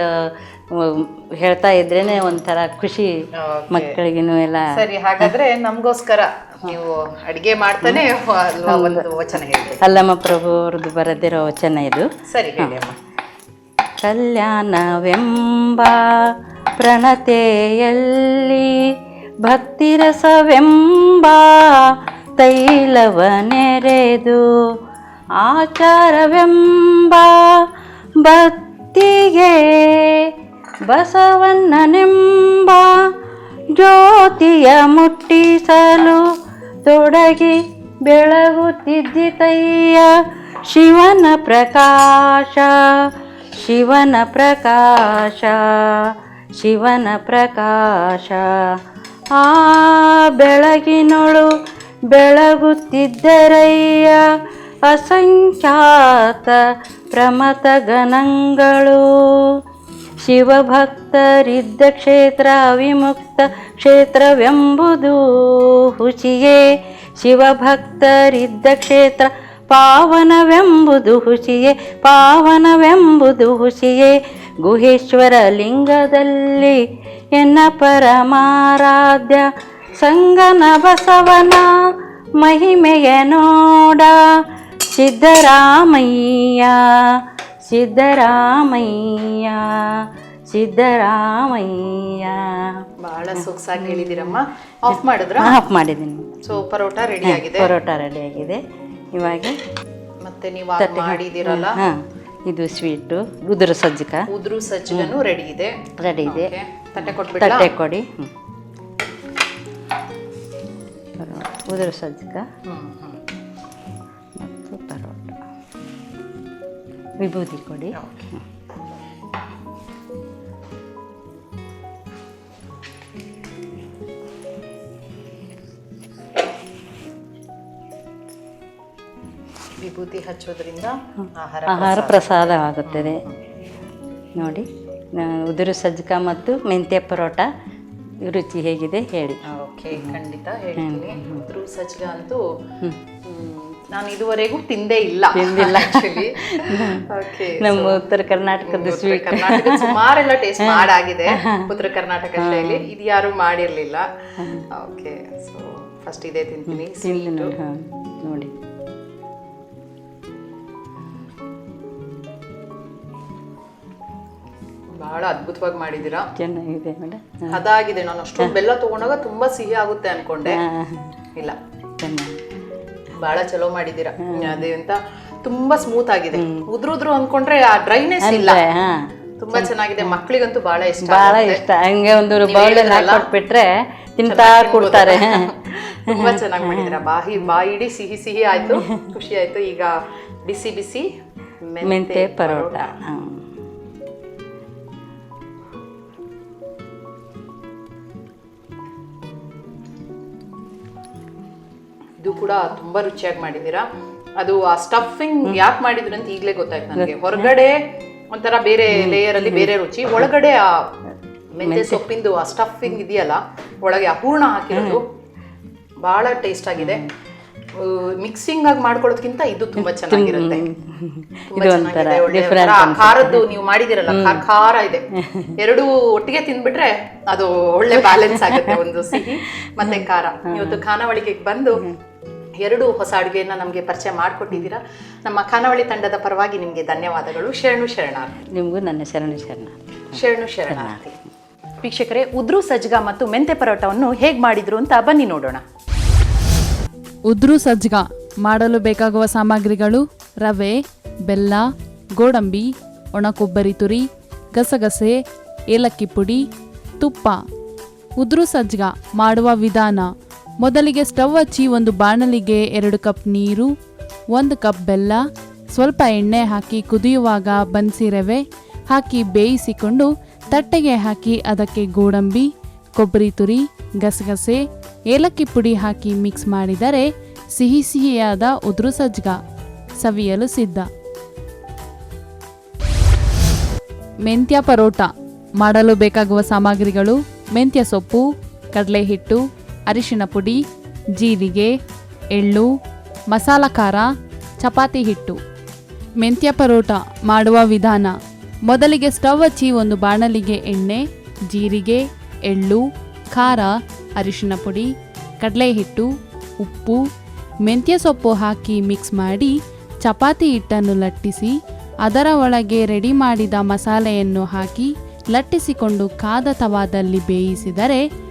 ಉಮ್, ಹೇಳ್ತಾ ಇದ್ರೇನೆ ಒಂಥರ ಖುಷಿ Okay. ಮಕ್ಕಳಿಗೂ ಎಲ್ಲ. ಸರಿ ಹಾಗಾದ್ರೆ ನಮಗೋಸ್ಕರ ನೀವು ಅಡಿಗೆ ಮಾಡ್ತಾನೆ ಅಲ್ವಾ ಒಂದು ವಚನ ಅಲ್ಲಮ್ಮ ಪ್ರಭು ಅವ್ರದ್ದು ಬರೆದಿರೋ ವಚನ ಇದು. ಸರಿ ಹೇಳಿ ಅಮ್ಮ. ಕಲ್ಯಾಣವೆಂಬ ಪ್ರಣತೆಯಲ್ಲಿ ಭಕ್ತಿರಸವೆಂಬ ತೈಲವನೆರೆದು ಆಚಾರವೆಂಬ ಭಕ್ತಿಗೆ ಬಸವಣ್ಣನೆಂಬ ಜ್ಯೋತಿಯ ಮುಟ್ಟಿಸಲು ತೊಡಗಿ ಬೆಳಗುತ್ತಿದ್ದಿತಯ್ಯ ಶಿವನ ಪ್ರಕಾಶ ಶಿವನ ಪ್ರಕಾಶ ಶಿವನ ಪ್ರಕಾಶ. ಆ ಬೆಳಗಿನೊಳು ಬೆಳಗುತ್ತಿದ್ದರಯ್ಯ, ಅಸಂಖ್ಯಾತ ಪ್ರಮತ ಗಣಗಳು ಶಿವಭಕ್ತರಿದ್ದ ಕ್ಷೇತ್ರ, ವಿಮುಕ್ತ ಕ್ಷೇತ್ರವೆಂಬುದು ಹುಚಿಯೇ. ಶಿವಭಕ್ತರಿದ್ದ ಕ್ಷೇತ್ರ, ಪಾವನವೆಂಬುದು ಹುಚಿಯೇ. ಪಾವನವೆಂಬುದು ಹುಸಿಯೇ ಗುಹೇಶ್ವರ ಲಿಂಗದಲ್ಲಿ ಎನ್ನ ಪರಮಾರಾಧ್ಯ ಸಂಗನ ಬಸವನ ಮಹಿಮೆಯ ನೋಡ. ಸಿದ್ದರಾಮಯ್ಯ ಸಿದ್ದರಾಮಯ್ಯ ಸಿದ್ದರಾಮಯ್ಯ. ಬಹಳ ಸೊಗಸಾಗಿ ಹೇಳಿದಿರಮ್ಮ. ಆಫ್ ಮಾಡಿದ್ರ? ಆಫ್ ಮಾಡಿದ್ದೀನಿ. ಸೊ ಪರೋಟ ರೆಡಿ ಆಗಿದೆ. ಪರೋಟ ರೆಡಿ ಆಗಿದೆ. ಇವಾಗ ಮತ್ತೆ ನೀವು ಮಾಡಿದಿರಲ್ಲ? ಹಾಂ. ಇದು ಸ್ವೀಟು ಉದುರು ಸಜ್ಜಕ. ಉದುರು ಸಜ್ಜಗನು ರೆಡಿ ಇದೆ. ರೆಡಿ ಇದೆ. ತಟ್ಟೆ ಕೊಟ್ಬಿಡ್ಲಾ ತಟ್ಟೆ ಕೊಡಿ. ಉದುರು ಸಜ್ಜಕ. ಮತ್ತು ಪರೋಟ. ವಿಭೂತಿ ಕೊಡಿ. ವಿಭೂತಿ ಹಚ್ಚೋದ್ರಿಂದ ಆಹಾರ ಆಹಾರ ಪ್ರಸಾದ. ಆಗುತ್ತದೆ. ನೋಡಿ ಉದುರು ಸಜ್ಜಕ ಮತ್ತು ಮೆಂತ್ಯ ಪರೋಟ ರುಚಿ ಹೇಗಿದೆ ಹೇಳಿ. ಓಕೆ ಖಂಡಿತ ಹೇಳ್ತೀನಿ. ಉದ್ರು ಸಜ್ಜಕ ಅಂತೂ ನಾನು ಇದುವರೆಗೂ ತಿಂದೇ ಇಲ್ಲ. ತಿಂದಿಲ್ಲ. ಓಕೆ ನಮ್ಮ ಉತ್ತರ ಕರ್ನಾಟಕದ ಸ್ವೀಟ್ ಕರ್ನಾಟಕ ಸುಮಾರೆಲ್ಲ ಟೇಸ್ಟ್ ಮಾಡಾಗಿದೆ ಉತ್ತರ ಕರ್ನಾಟಕ ಶೈಲಿ. ಇದು ಯಾರು ಮಾಡಿರಲಿಲ್ಲ. ಓಕೆ ಸೊ ಫಸ್ಟ್ ಇದೇ ತಿಂತೀನಿ. ನೋಡಿ. ಬಹಳ ಅದ್ಭುತವಾಗಿ ಮಾಡಿದೀರಾ ಚೆನ್ನಾಗಿದೆ ಮೇಡಮ್. ಅದಾಗಿದೆ. ನಾನು ಅಷ್ಟು ಬೆಲ್ಲ ತಗೊಂಡಾಗ ತುಂಬಾ ಸಿಹಿ ಆಗುತ್ತೆ ಅನ್ಕೊಂಡೆ. ಇಲ್ಲ. ಚೆನ್ನಾಗಿ ಬಹಳ ಚಲೋ ಮಾಡಿದೀರಾ ಅದೇ ಅಂತ ತುಂಬಾ ಸ್ಮೂತ್ ಆಗಿದೆ. ಉದ್ರುದ್ರು ಉದ್ರು ಅನ್ಕೊಂಡ್ರೆ ಆ ಡ್ರೈನೆಸ್ ಇಲ್ಲ. ತುಂಬಾ ಚೆನ್ನಾಗಿದೆ. ಮಕ್ಕಳಿಗಂತೂ ಬಹಳ ಇಷ್ಟ ಬಹಳ ಇಷ್ಟ. ಹಂಗೆ ಒಂದು ಬೌಲಲ್ಲಿ ಹಾಕೊಟ್ಬಿಟ್ರೆ ತಿಂತಾ ಕೊಡ್ತಾರೆ. (laughs) ತುಂಬಾ ಚೆನ್ನಾಗಿ ಮಾಡಿದೀರಾ ಬಾಯಿ ಬಾಯಿ ಇಡೀ ಸಿಹಿ ಸಿಹಿ ಆಯ್ತು. (laughs) ಖುಷಿ ಆಯ್ತು. ಈಗ ಬಿಸಿ ಬಿಸಿ ಮೆಂತೆ ಪರೋಟ. ಇದು ಕೂಡ ತುಂಬಾ ರುಚಿಯಾಗಿ ಮಾಡಿದ್ದೀರಾ? ಅದು ಆ ಸ್ಟಫಿಂಗ್ ಯಾಕೆ ಮಾಡಿದ್ರು ಅಂತ ಈಗಲೇ ಗೊತ್ತಾಯ್ತು ನನಗೆ. ಹೊರಗಡೆ ಒಂಥರ ಬೇರೆ ಲೇಯರ್ ಅಲ್ಲಿ ಬೇರೆ ರುಚಿ ಒಳಗಡೆ ಆ ಮೆಂತೆ ಸೊಪ್ಪಿಂದು ಆ ಸ್ಟಫಿಂಗ್ ಇದೆಯಲ್ಲ ಒಳಗೆ ಆ ಹೂರ್ಣ ಹಾಕಿರೋದು ಬಹಳ ಟೇಸ್ಟ್ ಆಗಿದೆ. ಮಿಕ್ಸಿಂಗ್ ಆಗಿ ಮಾಡ್ಕೊಳ್ಳೋದಕ್ಕಿಂತ ಇದು ತುಂಬಾ ಚೆನ್ನಾಗಿರುತ್ತೆ. ಖಾರದ್ದು ನೀವು ಮಾಡಿದಿರಲ್ಲ ಖಾರ ಖಾರ ಇದೆ. (laughs) ಎರಡು ಒಟ್ಟಿಗೆ ತಿಂದ್ಬಿಟ್ರೆ ಅದು ಒಳ್ಳೆ ಬ್ಯಾಲೆನ್ಸ್ ಆಗುತ್ತೆ ಒಂದು ಸಿಹಿ ಮತ್ತೆ ಖಾರ. ಇವತ್ತು ಖಾನಾವಳಿಗೆ ಬಂದು ಎರಡು ಹೊಸ ಅಡುಗೆಯನ್ನು ನಮಗೆ ಪರಿಚಯ ಮಾಡಿಕೊಟ್ಟಿದ್ದೀರಾ. ನಮ್ಮ ಖಾನಾವಳಿ ತಂಡದ ಪರವಾಗಿ ನಿಮಗೆ ಧನ್ಯವಾದಗಳು. ಶರಣು ಶರಣಾರ್ಥಿ. ನಿಮಗೂ ನನ್ನ ಶರಣು ಶರಣಾರ್ಥಿ. ಶರಣು ಶರಣಾರ್ಥಿ. ವೀಕ್ಷಕರೇ ಉದ್ರು ಸಜ್ಜಗ ಮತ್ತು ಮೆಂತೆ ಪರೋಟವನ್ನು ಹೇಗೆ ಮಾಡಿದ್ರು ಅಂತ ಬನ್ನಿ ನೋಡೋಣ. ಉದ್ರು ಸಜ್ಜಗ ಮಾಡಲು ಬೇಕಾಗುವ ಸಾಮಗ್ರಿಗಳು ರವೆ ಬೆಲ್ಲ ಗೋಡಂಬಿ ಒಣ ಕೊಬ್ಬರಿ ತುರಿ ಗಸಗಸೆ ಏಲಕ್ಕಿ ಪುಡಿ ತುಪ್ಪ. ಉದ್ರು ಸಜ್ಜಗ ಮಾಡುವ ವಿಧಾನ ಮೊದಲಿಗೆ ಸ್ಟವ್ ಹಚ್ಚಿ ಒಂದು ಬಾಣಲಿಗೆ ಎರಡು ಕಪ್ ನೀರು, ಒಂದು ಕಪ್ ಬೆಲ್ಲ, ಸ್ವಲ್ಪ ಎಣ್ಣೆ ಹಾಕಿ ಕುದಿಯುವಾಗ ಬನ್ಸಿ ರವೆ ಹಾಕಿ ಬೇಯಿಸಿಕೊಂಡು ತಟ್ಟೆಗೆ ಹಾಕಿ ಅದಕ್ಕೆ ಗೋಡಂಬಿ, ಕೊಬ್ಬರಿ ತುರಿ, ಗಸಗಸೆ, ಏಲಕ್ಕಿ ಪುಡಿ ಹಾಕಿ ಮಿಕ್ಸ್ ಮಾಡಿದರೆ ಸಿಹಿ ಸಿಹಿಯಾದ ಉದುರು ಸಜ್ಗ ಸವಿಯಲು ಸಿದ್ಧ. ಮೆಂತ್ಯ ಪರೋಟ ಮಾಡಲು ಬೇಕಾಗುವ ಸಾಮಗ್ರಿಗಳು ಮೆಂತ್ಯ ಸೊಪ್ಪು ಕಡಲೆ ಹಿಟ್ಟು ಅರಿಶಿಣ ಪುಡಿ, ಜೀರಿಗೆ, ಎಳ್ಳು, ಮಸಾಲ ಖಾರ, ಚಪಾತಿ ಹಿಟ್ಟು. ಮೆಂತ್ಯ ಪರೋಟ ಮಾಡುವ ವಿಧಾನ. ಮೊದಲಿಗೆ ಸ್ಟವ್ ಹಚ್ಚಿ ಒಂದು ಬಾಣಲಿಗೆ ಎಣ್ಣೆ, ಜೀರಿಗೆ, ಎಳ್ಳು, ಖಾರ, ಅರಿಶಿನ ಪುಡಿ ಕಡಲೆ ಹಿಟ್ಟು ಉಪ್ಪು, ಮೆಂತ್ಯ ಸೊಪ್ಪು ಹಾಕಿ ಮಿಕ್ಸ್ ಮಾಡಿ ಚಪಾತಿ ಹಿಟ್ಟನ್ನು ಲಟ್ಟಿಸಿ, ಅದರ ಒಳಗೆ ರೆಡಿ ಮಾಡಿದ ಮಸಾಲೆಯನ್ನು ಹಾಕಿ ಲಟ್ಟಿಸಿಕೊಂಡು ಕಾದ ತವಾದಲ್ಲಿ ಬೇಯಿಸಿದರೆ